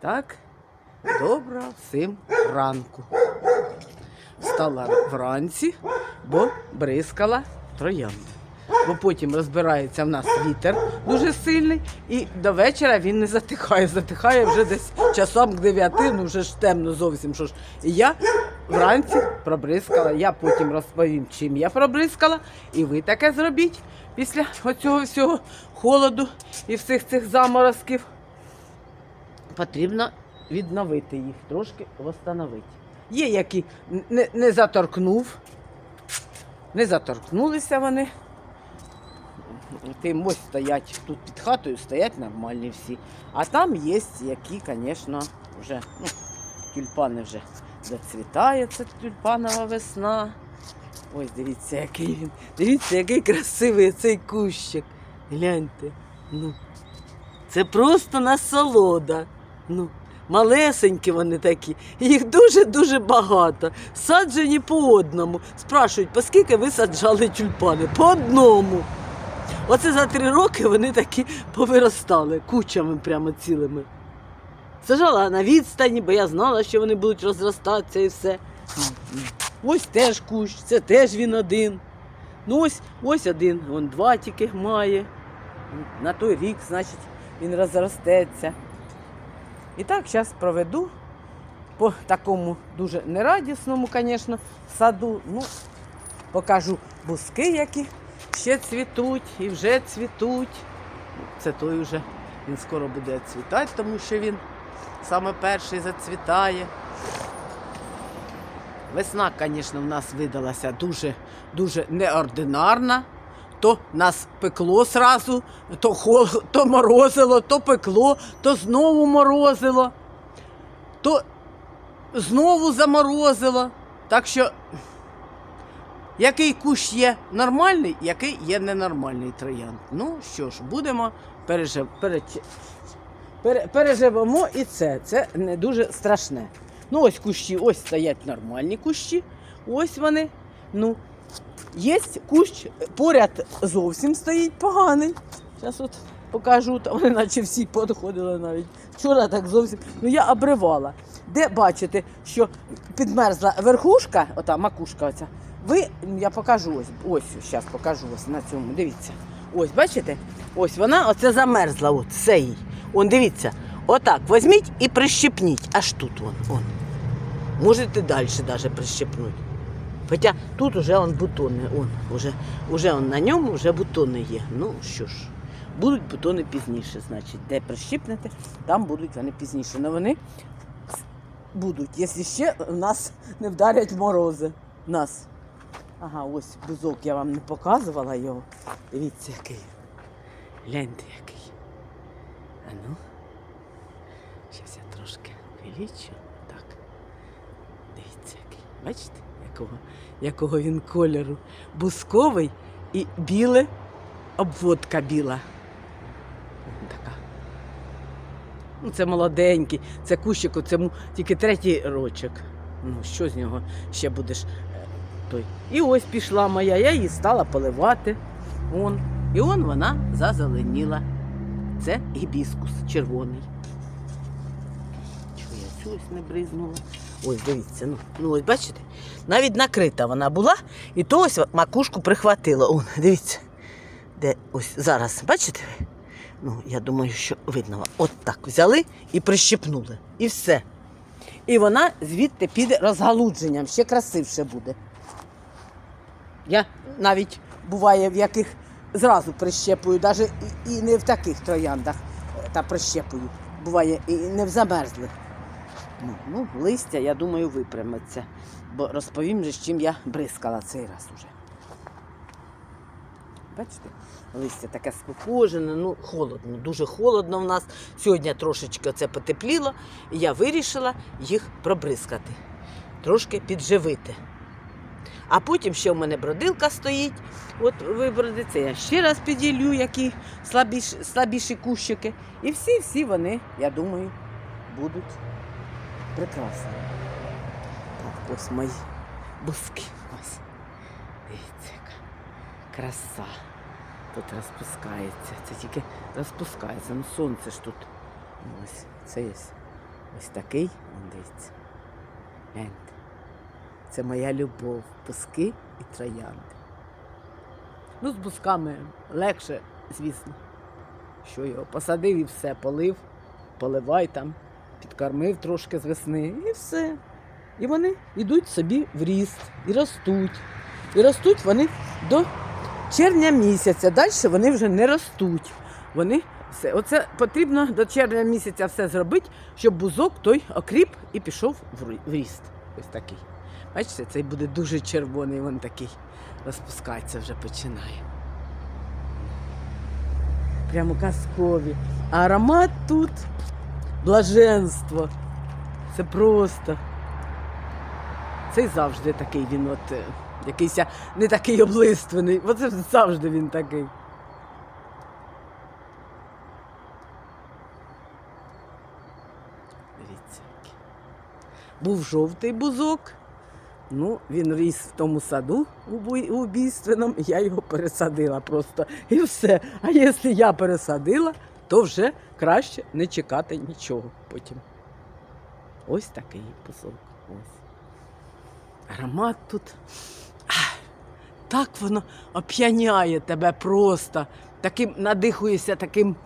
Так, доброго всім ранку. Встала вранці, бо бризкала троянди. Бо потім розбирається в нас вітер дуже сильний, і до вечора він не затихає. Затихає вже десь часом к 9, ну вже ж темно зовсім. Що ж. І я вранці пробризкала. Я потім розповім, чим я пробризкала, і ви таке зробіть після оцього всього холоду і всіх цих заморозків потрібно відновити їх, трошки восстановити. Є, які не, не заторкнув, не заторкнулися вони. Тим ось стоять тут під хатою, стоять нормальні всі. А там є, які, звісно, вже ну, тюльпани вже зацвітає, це тюльпанова весна. Ось дивіться, який він. Дивіться, який красивий цей кущик. Гляньте. Ну, це просто насолода. Ну, малесенькі вони такі. Їх дуже-дуже багато. Саджені по одному. Спрашують, по скільки ви саджали тюльпани? По одному. Оце за три роки вони такі повиростали кучами прямо цілими. Сажала на відстані, бо я знала, що вони будуть розростатися і все. Ось теж кущ, це теж він один. Ну ось, ось один, вон два тільки має. На той рік, значить, він розростеться. І так, зараз проведу по такому дуже нерадісному, звісно, саду. Ну, покажу бузки, які ще цвітуть і вже цвітуть. Це той вже він скоро буде цвітати, тому що він саме перший зацвітає. Весна, звісно, в нас видалася дуже, дуже неординарна. То нас пекло сразу, то, хол, то морозило, то пекло, то знову морозило, то знову заморозило. Так що, який кущ є нормальний, який є ненормальний троянд. Ну що ж, будемо пережив, переч- пере, переживемо і це. Це не дуже страшне. Ну, ось кущі, ось стоять нормальні кущі. Ось вони. Ну, Є кущ поряд зовсім стоїть поганий. Зараз от покажу, там вони наче всі підходили навіть. Вчора так зовсім. Ну я обривала. Де бачите, що підмерзла верхушка, ота макушка оця. Ви, я покажу ось, ось, зараз покажу ось на цьому. Дивіться. Ось, бачите? Ось вона оце замерзла, от, їй. Он дивіться, отак візьміть і прищепніть. Аж тут вон. Можете далі навіть прищепнути. Хоча тут уже он бутони, он, уже, уже он на ньому вже бутони є. Ну що ж, будуть бутони пізніше, значить, де прищипнете, там будуть вони пізніше. Но вони будуть, якщо ще в нас не вдарять морози. Нас. Ага, ось бузок, я вам не показувала його. Дивіться, який. Гляньте, який. А ну. Зараз я трошки увеличу. Так. Дивіться, який. Бачите? Якого, якого він кольору. Бусковий і біле, обводка біла. Така. Ну, це молоденький, це кущик, цьому тільки третій рочок. Ну, що з нього ще будеш е, той. І ось пішла моя, я її стала поливати. Он. І он вона зазеленіла. Це гібіскус червоний. Чого я цю не бризнула? Ось, дивіться, ну, ну ось бачите? Навіть накрита вона була, і то ось макушку прихватила. Он, дивіться. Де ось зараз, бачите? Ну, я думаю, що видно. От так взяли і прищепнули. І все. І вона звідти піде розгалудженням, ще красивше буде. Я навіть буває, в яких зразу прищепую, навіть і, і не в таких трояндах е, та прищепую. Буває, і не в замерзлих. Ну, ну, листя, я думаю, випрямиться. Бо розповім же, з чим я бризкала цей раз уже. Бачите, листя таке скукожене, ну холодно, дуже холодно в нас. Сьогодні трошечки це потепліло, і я вирішила їх пробризкати, трошки підживити. А потім ще в мене бродилка стоїть. От виброди це я ще раз піділю, які слабіші, слабіші кущики. І всі-всі вони, я думаю, будуть прекрасні. Так, ось мої бузки. Ось. Дивіться, яка краса. Тут розпускається. Це тільки розпускається. Ну сонце ж тут. Ось, це є Ось такий, он дивіться. Гляньте. Це моя любов. Пуски і троянди. Ну, з бусками легше, звісно. Що його посадив і все, полив, поливай там, підкормив трошки з весни і все. І вони йдуть собі в ріст і ростуть. І ростуть вони до червня місяця. Далі вони вже не ростуть. Вони все. Оце потрібно до червня місяця все зробити, щоб бузок той окріп і пішов в ріст. Ось такий. Бачите, цей буде дуже червоний, він такий розпускається вже починає. Прямо казкові. Аромат тут блаженство. Це просто. Цей завжди такий він, от е, якийсь не такий облиственний. Оце завжди він такий. Дивіться. Був жовтий бузок. Ну, він ріс в тому саду убійственному, я його пересадила просто. І все. А якщо я пересадила, то вже краще не чекати нічого потім. Ось такий. Ось. Аромат тут. ах, Так воно оп'яняє тебе просто. Таким надихуєшся таким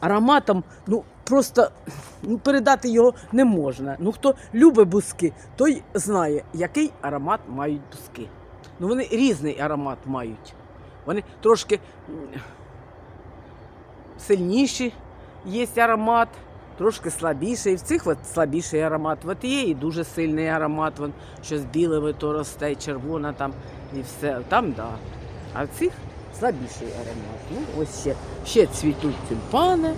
ароматом, ну просто ну, передати його не можна. Ну, хто любить бузки, той знає, який аромат мають бузки. Ну, вони різний аромат мають. Вони трошки сильніші, є аромат, трошки слабіший. В цих от слабіший аромат. От є і дуже сильний аромат, вон, що з білими то росте, червона там і все. Там да. А в цих слабіший аромат. Ну, ось ще, ще цвітуть тюльпани.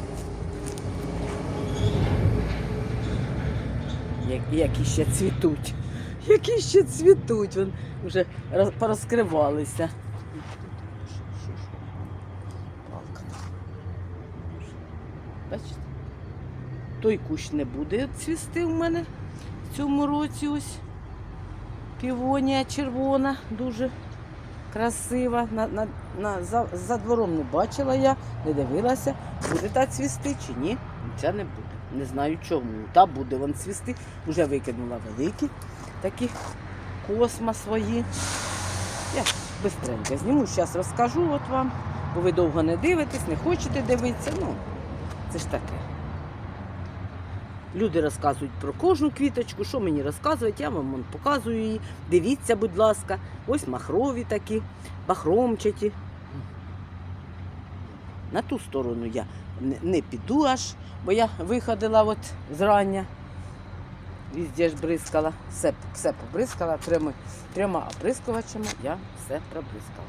Як- Які ще цвітуть. Які ще цвітуть. Вон вже роз- порозкривалися. Палка. Бачите? Той кущ не буде цвісти в мене в цьому році ось. Півонія червона, дуже красива. На, на, на, за, за двором не бачила я, не дивилася, буде та цвісти чи ні. Ця не буде. Не знаю чому. Та буде вон цвісти. Вже викинула великі такі косма свої. Я бистренько зніму, зараз розкажу от вам, бо ви довго не дивитесь, не хочете дивитися. Ну, це ж таке. Люди розказують про кожну квіточку, що мені розказують, я вам показую її. Дивіться, будь ласка, ось махрові такі, бахромчаті. На ту сторону я не, піду аж, бо я виходила от зрання. Везде ж бризкала, все, все побризкала, трьома, трьома оприскувачами я все пробризкала.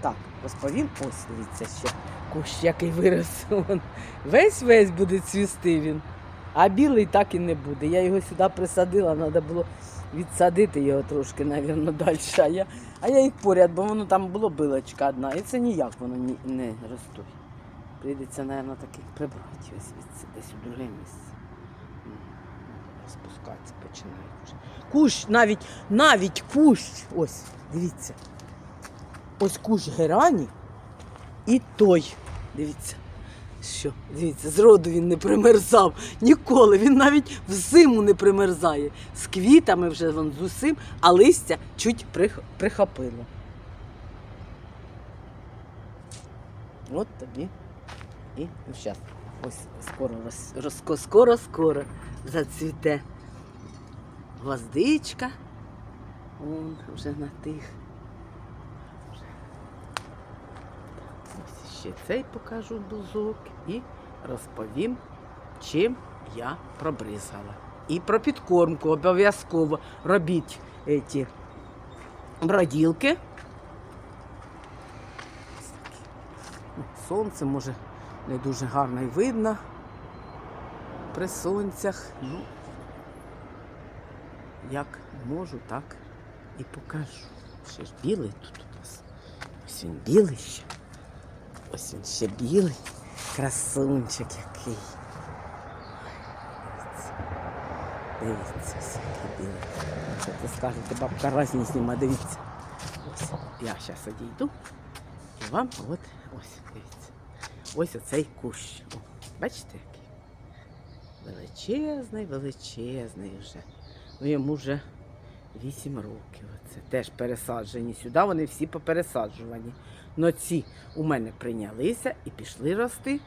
Так, розповім, ось дивіться ще кущ, який вирос. Весь весь буде цвісти він, а білий так і не буде. Я його сюди присадила, треба було відсадити його трошки, мабуть, далі. А я, а я їх поряд, бо воно там було билочка одна, і це ніяк воно ні, не росте. Прийдеться, мабуть, таких прибрати ось звідси, десь у друге місце. М, Розпускатися починають вже. Кущ, навіть, навіть кущ, ось, дивіться. Ось кущ герані і той. Дивіться. Що, дивіться, зроду він не примерзав ніколи. Він навіть взиму не примерзає. З квітами вже вон з усім, а листя чуть прих- прихопило. От тобі. І ну, зараз. Ось скоро, роз, скоро, скоро зацвіте гвоздичка. Вон вже на тих. Ось ще цей покажу бузок і розповім, чим я пробризгала. І про підкормку обов'язково робіть ці броділки. Ну, Сонце може не дуже гарно й видно при сонцях. Ну, як можу, так і покажу. Ще ж білий тут у нас. Ось він білий ще. Ось він ще білий. Красунчик який. Дивіться. Дивіться, ось який білий. Що ти скажете, бабка разні зніма, дивіться. Ось. Я зараз одійду. І вам от ось, дивіться. Ось оцей кущ. О, бачите який? Величезний, величезний вже. Ну, Йому вже 8 років. Це теж пересаджені сюди, вони всі попересаджувані. Но ці у мене прийнялися і пішли рости,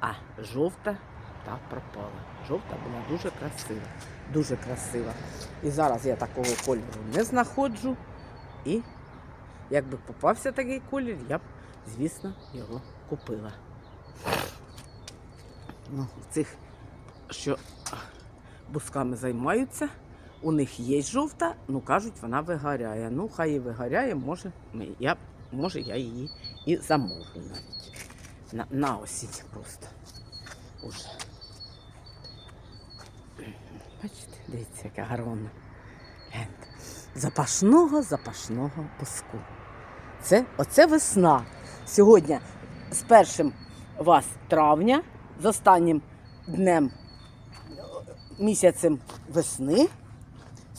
а жовта та пропала. Жовта була дуже красива, дуже красива. І зараз я такого кольору не знаходжу. І якби попався такий колір, я б, звісно, його купила. Ну, цих, що бусками займаються, у них є жовта, ну кажуть, вона вигоряє. Ну, хай і вигоряє, може, я, може я її і замовлю навіть. На, на осінь просто. Уже. Бачите, дивіться, яка гарна. Запашного, запашного буску. Це, оце весна. Сьогодні з першим вас травня, з останнім днем місяцем весни.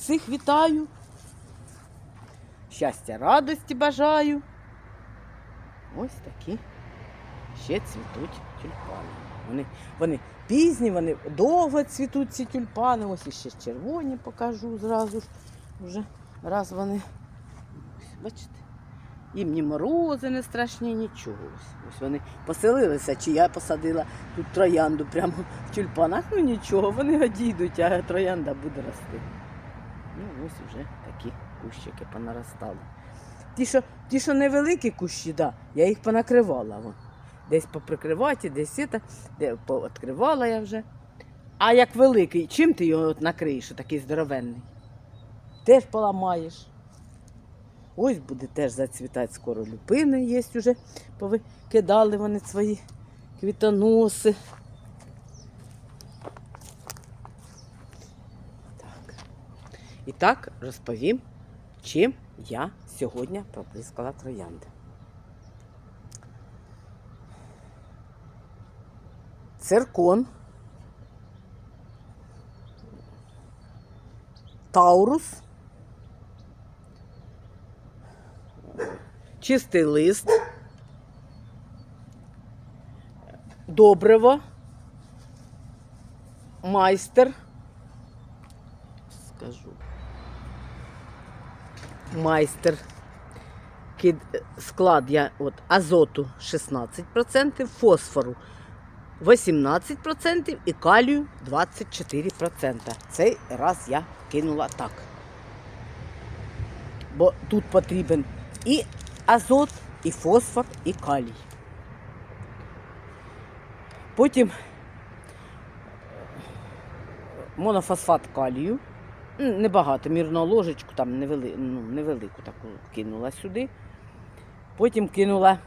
Всіх вітаю. Щастя, радості бажаю. Ось такі ще цвітуть тюльпани. Вони, вони пізні, вони довго цвітуть ці тюльпани. Ось іще червоні покажу зразу ж. Вже раз вони. Ось, бачите? Їм ні морози не страшні, нічого. Ось, вони поселилися, чи я посадила тут троянду прямо в тюльпанах. Ну нічого, вони одійдуть, а троянда буде рости. Ну, ось вже такі кущики понаростали. Ті, що, ті, що невеликі кущі, да, я їх понакривала. Вон. Десь поприкривати, десь це, де пооткривала я вже. А як великий, чим ти його от накриєш, такий здоровенний? Теж поламаєш. Ось буде теж зацвітати скоро люпини є вже, повикидали вони свої квітоноси. І так розповім, чим я сьогодні проприскала троянди. Циркон, Таурус, чистий лист, добриво, майстер. Скажу. Майстер. Склад я от, азоту 16%, фосфору 18% і калію 24%. Цей раз я кинула так. Бо тут потрібен і азот, і фосфор, і калій. Потім монофосфат калію. Небагато, мірну ложечку, там невели, ну, невелику таку кинула сюди. Потім кинула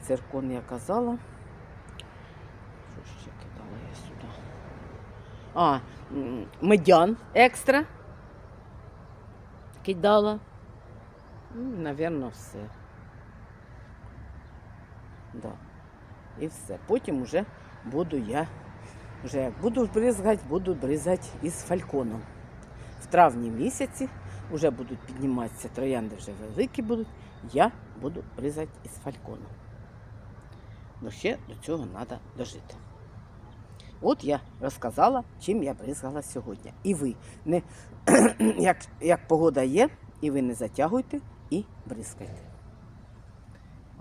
циркон, я казала. Що ще кидала я сюди? А, медян екстра. Кидала. Ну, Навірно, все. Да. І все. Потім вже буду я, вже як буду бризгати, буду бризати із фальконом. Травні місяці вже будуть підніматися троянди, вже великі будуть. Я буду бризати із фальконом. Ну ще до цього треба дожити. От я розказала, чим я бризгала сьогодні. І ви не як, як погода є, і ви не затягуйте і бризкайте.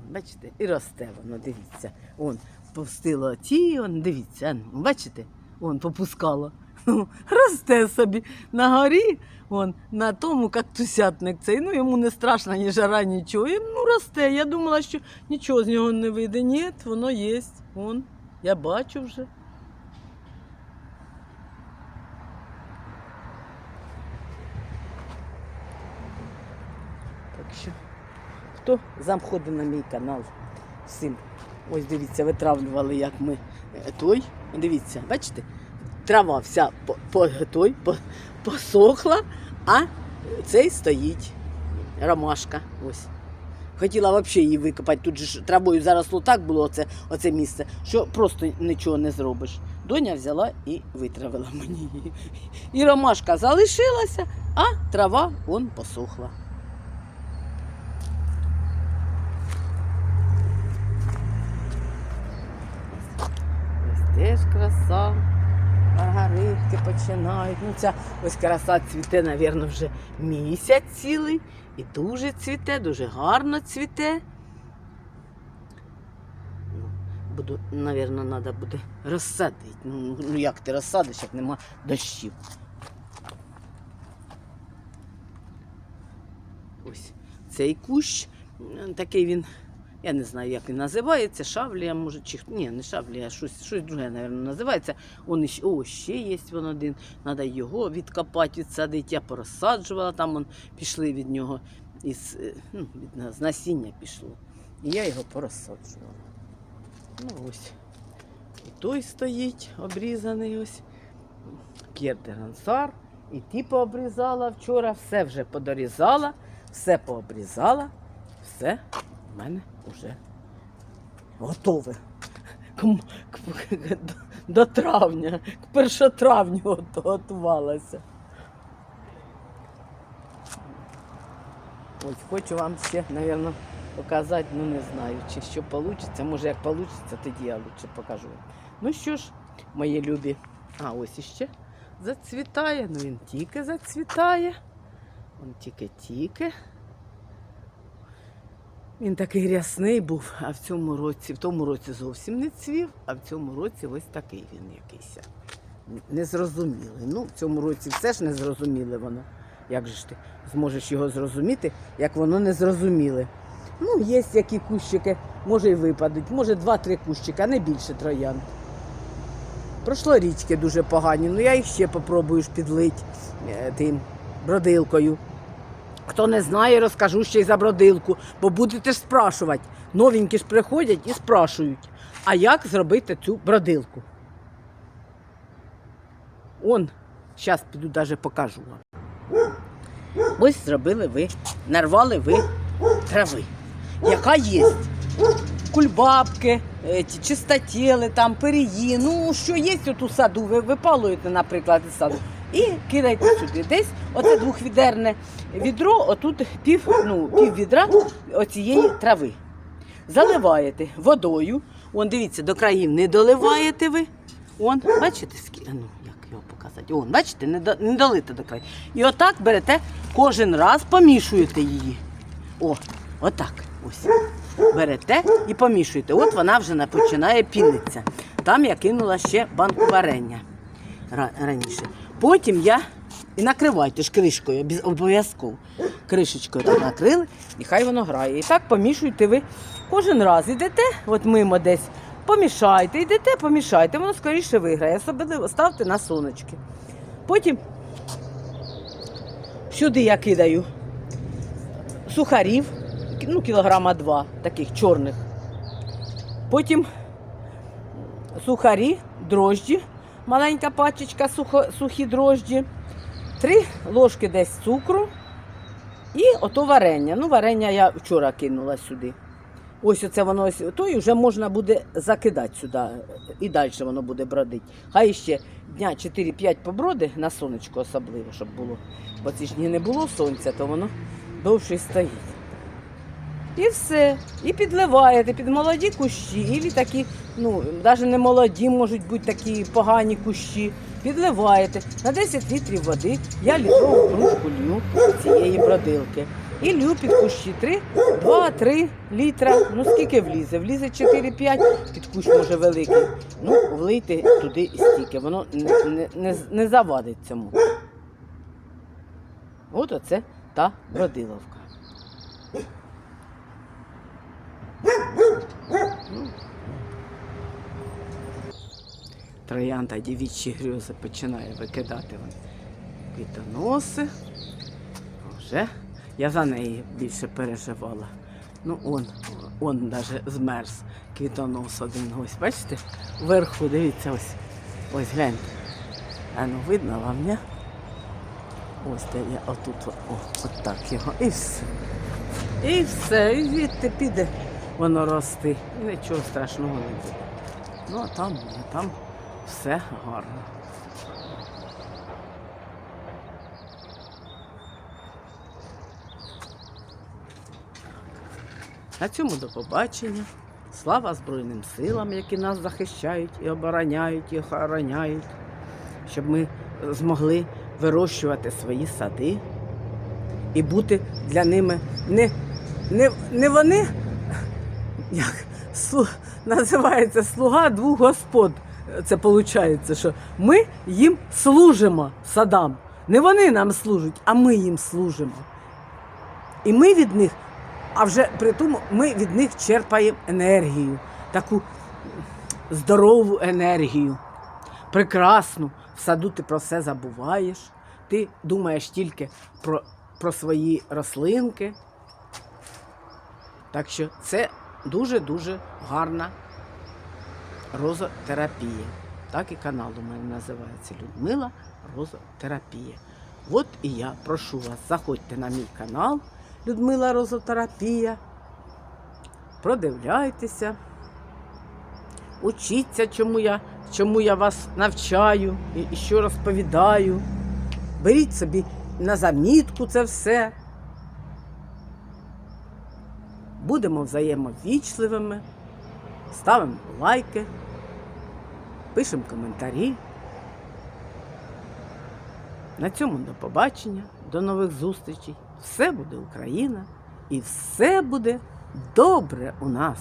Бачите, і росте воно, дивіться. Вон, пустило ті, он, дивіться, бачите, вон попускало. Ну, Росте собі на горі, вон, на тому кактусятник цей, ну йому не страшно ні жара, нічого. І, ну, росте. Я думала, що нічого з нього не вийде. Ні, воно є. Вон, я бачу вже. Так що, хто заходить на мій канал, всім. Ось дивіться, витравлювали, як ми е, той. Дивіться, бачите? Трава вся по, по, той, по, посохла, а цей стоїть. Ромашка. Ось. Хотіла взагалі її викопати. Тут же травою заросло так було оце, оце місце, що просто нічого не зробиш. Доня взяла і витравила мені її. І ромашка залишилася, а трава вон посохла. Ось теж краса. Починають. Ну, ця ось краса цвіте, мабуть, вже місяць цілий. І дуже цвіте, дуже гарно цвіте. Ну, Буду, мабуть, треба буде розсадити. Ну, ну як ти розсадиш, як нема дощів. Ось цей кущ, такий він, я не знаю, як він називається, шавлія, може, чи ні, не шавлія, щось, щось друге, мабуть, називається. Он іще, о, ще є він один. Треба його відкопати, відсадити. Я порозсаджувала, там он, пішли від нього із, е, ну, від, з насіння пішло. І я його порозсаджувала. Ну ось. І той стоїть, обрізаний ось. П'єр де Гансар. І ті пообрізала вчора, все вже подорізала, все пообрізала, все в мене вже готове. К, до, травня, к першотравню гот- готувалася. Ось хочу вам ще, мабуть, показати, ну не знаю, чи що вийде. Може, як вийде, тоді я лучше покажу. Ну що ж, мої любі, а ось іще зацвітає, ну він тільки зацвітає. Він тільки-тільки. Він такий рясний був, а в цьому році, в тому році зовсім не цвів, а в цьому році ось такий він якийсь. Незрозумілий. Ну, в цьому році все ж незрозуміле воно. Як же ж ти зможеш його зрозуміти, як воно не зрозуміле? Ну, є які кущики, може й випадуть, може два-три кущика, не більше троянд. Прошлорічки дуже погані, ну я їх ще попробую ж підлить е, тим бродилкою. Хто не знає, розкажу ще й за бродилку, бо будете ж спрашувати. Новенькі ж приходять і спрашують, а як зробити цю бродилку? Он, зараз піду навіть покажу вам. Ось зробили ви, нарвали ви трави, яка є. Кульбабки, е, ті чистотіли, там перії, ну що є от у саду, ви випалуєте, наприклад, із саду. І кидаєте сюди. Десь оце двохвідерне відро, отут пів, ну, пів відра оцієї трави. Заливаєте водою. Вон, дивіться, до країв не доливаєте ви. Вон, бачите, скільки, ну, як його показати? Вон, бачите, не, до, не долите до країв. І отак берете кожен раз, помішуєте її. О, отак. Ось. Берете і помішуєте. От вона вже починає пінитися. Там я кинула ще банку варення раніше. Потім я і накривайте ж кришкою, обов'язково. Кришечкою так накрили, і хай воно грає. І так помішуєте ви кожен раз. Ідете, от мимо десь, помішайте, йдете, помішайте, воно скоріше виграє. Особливо ставте на сонечки. Потім сюди я кидаю сухарів, ну, кілограма два таких чорних. Потім сухарі, дрожджі, маленька пачечка сухо, сухі дрожджі, три ложки десь цукру і ото варення. Ну, варення я вчора кинула сюди. Ось оце воно ось то і вже можна буде закидати сюди, і далі воно буде бродити. Хай ще дня 4-5 поброди на сонечко особливо, щоб було. Бо ці ж дні не було сонця, то воно довше стоїть. І все. І підливаєте під молоді кущі, і такі, ну, навіть не молоді, можуть бути такі погані кущі. Підливаєте на 10 літрів води, я літрову кружку лью цієї бродилки. І лью під кущі 3, 2-3 літра. Ну скільки влізе? Влізе 4-5, під кущ може великий. Ну, влийте туди і стільки. Воно не, не, не, не завадить цьому. От оце та бродиловка. Троянда дівічі грюзи починає викидати вон квітоноси. Вже я за неї більше переживала. Ну, он, он навіть змерз квітонос один. Ось, бачите? Вверху, дивіться, ось. Ось гляньте. А ну видно вам, ні? Ось де я отут, о, от так його. І все. І все, і звідти піде воно рости. І нічого страшного не буде. Ну, а там, там все гарно. На цьому до побачення. Слава Збройним силам, які нас захищають і обороняють, і охороняють, щоб ми змогли вирощувати свої сади і бути для ними не, не, не вони, як слу, називається слуга двох господ. Це виходить, що ми їм служимо садам. Не вони нам служать, а ми їм служимо. І ми від них, а вже при тому ми від них черпаємо енергію, таку здорову енергію, прекрасну. В саду ти про все забуваєш. Ти думаєш тільки про, про свої рослинки. Так що це дуже-дуже гарна розотерапія. Так і канал у мене називається Людмила Розотерапія. От і я прошу вас, заходьте на мій канал Людмила Розотерапія. Продивляйтеся, учіться, чому я, чому я вас навчаю і, що розповідаю. Беріть собі на замітку це все. Будемо взаємовічливими, ставимо лайки, пишемо коментарі. На цьому до побачення, до нових зустрічей. Все буде Україна і все буде добре у нас.